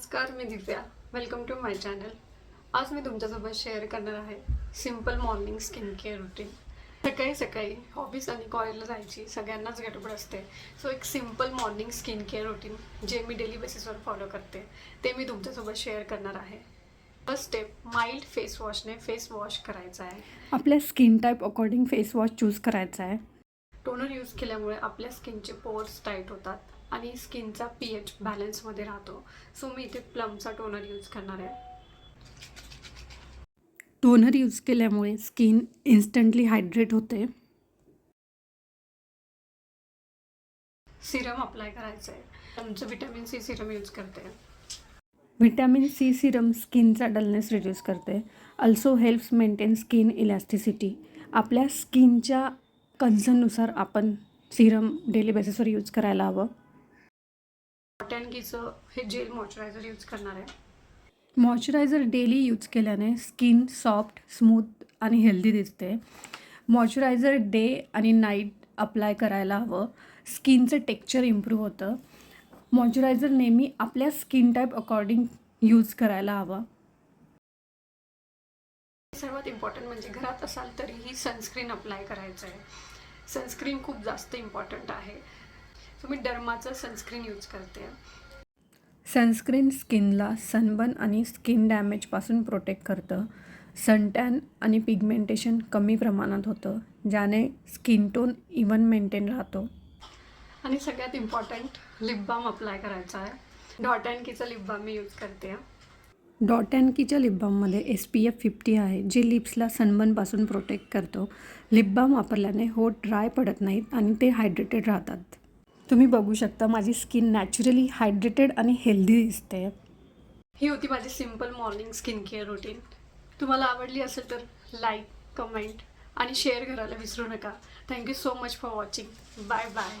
नमस्कार मी Divya. Welcome to my channel आज मी तुमच्यासोबत शेअर करणार आहे simple morning skin care routine सकाळी सकाळी ऑफिस आणि कॉलेजला जायची सगळ्यांनाच गडबड असते. सो एक simple morning skin care routine जे मी डेली बेसिसवर फॉलो करते ते मी तुमच्यासोबत शेअर करणार आहे. फर्स्ट स्टेप माइल्ड फेस वॉशने फेस वॉश करायचा आहे. आपल्या skin type according face wash choose करायचा आहे. टोनर यूज केल्यामुळे आपल्या स्किनचे पोर्स टाईट होतात. आणि स्किनचा पी एच बॅलन्समध्ये राहतो. सो मी इथे प्लमचा टोनर यूज करणार आहे. टोनर यूज केल्यामुळे स्किन इन्स्टंटली हायड्रेट होते. सिरम अप्लाय करायचं आहे आमचं विटॅमिन सी सिरम यूज करते. व्हिटॅमिन सी सिरम स्किनचा डलनेस रिड्यूस करते. Also helps maintain skin elasticity आपल्या स्किनच्या कन्सर्ननुसार आपण सिरम डेली बेसिसवर यूज करायला हवं. हे जेल मॉइश्चरायझर यूज करणार आहे. मॉइश्चरायझर डेली यूज केल्याने स्किन सॉफ्ट स्मूथ आणि हेल्दी दिसते. मॉइश्चरायझर डे आणि नाईट अप्लाय करायला हवं. स्किनचं टेक्स्चर इम्प्रूव्ह होतं. मॉइश्चरायझर नेहमी आपल्या स्किन टाईप अकॉर्डिंग यूज करायला हवं. सर्वात इम्पॉर्टंट म्हणजे घरात असाल तरीही सनस्क्रीन अप्लाय करायचं आहे सनस्क्रीन खूप जास्त इम्पॉर्टंट आहे. सो मी डर्माचं सनस्क्रीन यूज करते. सनस्क्रीन स्किनला सनबर्न आणि स्किन डॅमेजपासून प्रोटेक्ट करतं. सनटॅन आणि पिगमेंटेशन कमी प्रमाणात होतं ज्याने स्किन टोन इवन मेंटेन राहतो. आणि सगळ्यात इम्पॉर्टंट लिप बाम अप्लाय करायचा आहे. डॉट अँड कीचं लिप बाम मी यूज करते. डॉट अँड कीच्या लिप बाममध्ये एस पी एफ फिफ्टी आहे जे लिप्सला सनबर्नपासून प्रोटेक्ट करतो. लिप बाम वापरल्याने होठ ड्राय पडत नाहीत आणि ते हायड्रेटेड राहतात. तुम्ही बघू शकता माझी स्किन नॅचरली हायड्रेटेड आणि हेल्दी दिसते. ही होती माझी simple morning skin care routine तुम्हाला आवडली असेल तर लाईक कमेंट आणि शेअर करायला विसरू नका. Thank you so much for watching bye bye